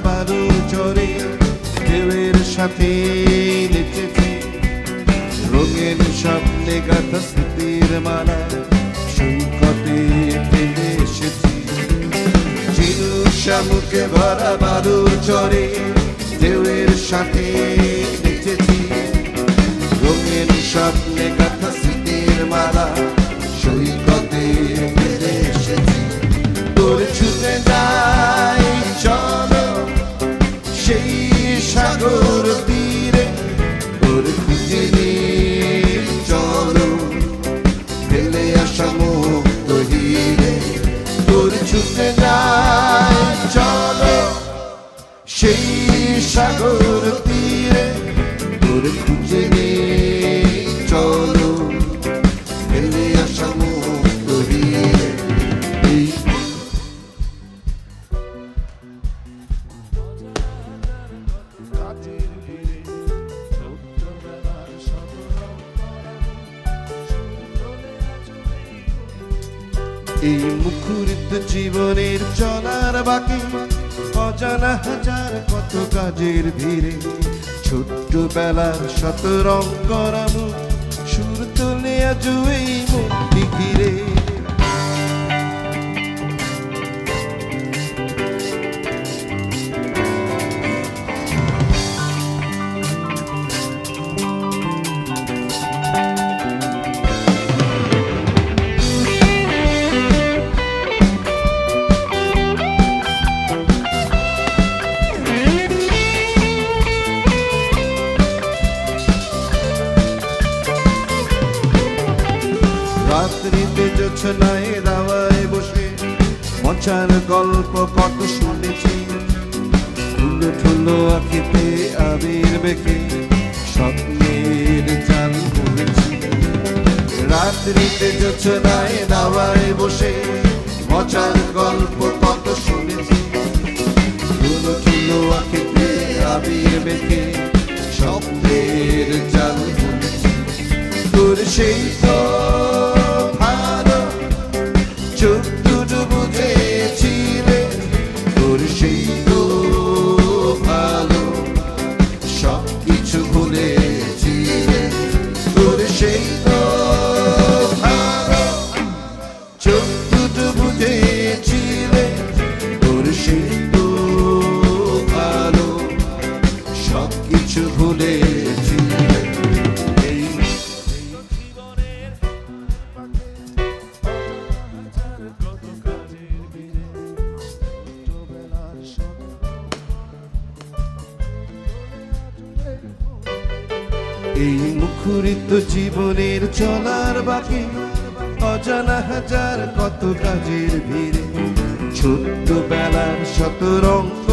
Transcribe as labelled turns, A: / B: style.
A: Bahru চরে ঢেউয়ের সাথে নেচেছে। রঙের স্বপ্নে গাথা স্মৃতির মালা সৈকতে ফেলে এসেছি। চিরু শামুকে ভরা বারু চরে ঢেউয়ের সাথে নেচেছি। আসা মুক্ত হিরে তোর ছুটে চলো সেই সাগর এই মুখরিত জীবনের চলার বাকি, অজানা হাজার কত কাজের ভিড়ে ছোট্ট বেলার শত রং করানো, সুর তুলে আজ এই মনটি ঘিরে জোছনায় দাওয়ায় বসে মজার গল্প কত শুনেছি। ঠুলো ঠুলো আখিতে আবির বেঁকে স্বপ্নের চাল বলেছি রাত্রিতে জোছনায় দাওয়ায় বসে মজার গল্প কত শুনেছি। ঠুলো ঠুলো আখিতে আবির বেঁকে স্বপ্নের চাল বলেছি তোর সেই তো çocuk এই মুখরিত জীবনের চলার বাকি। অজানা হাজার কত কাজের ভিড়ে। ছোট্ট বেলার শত রং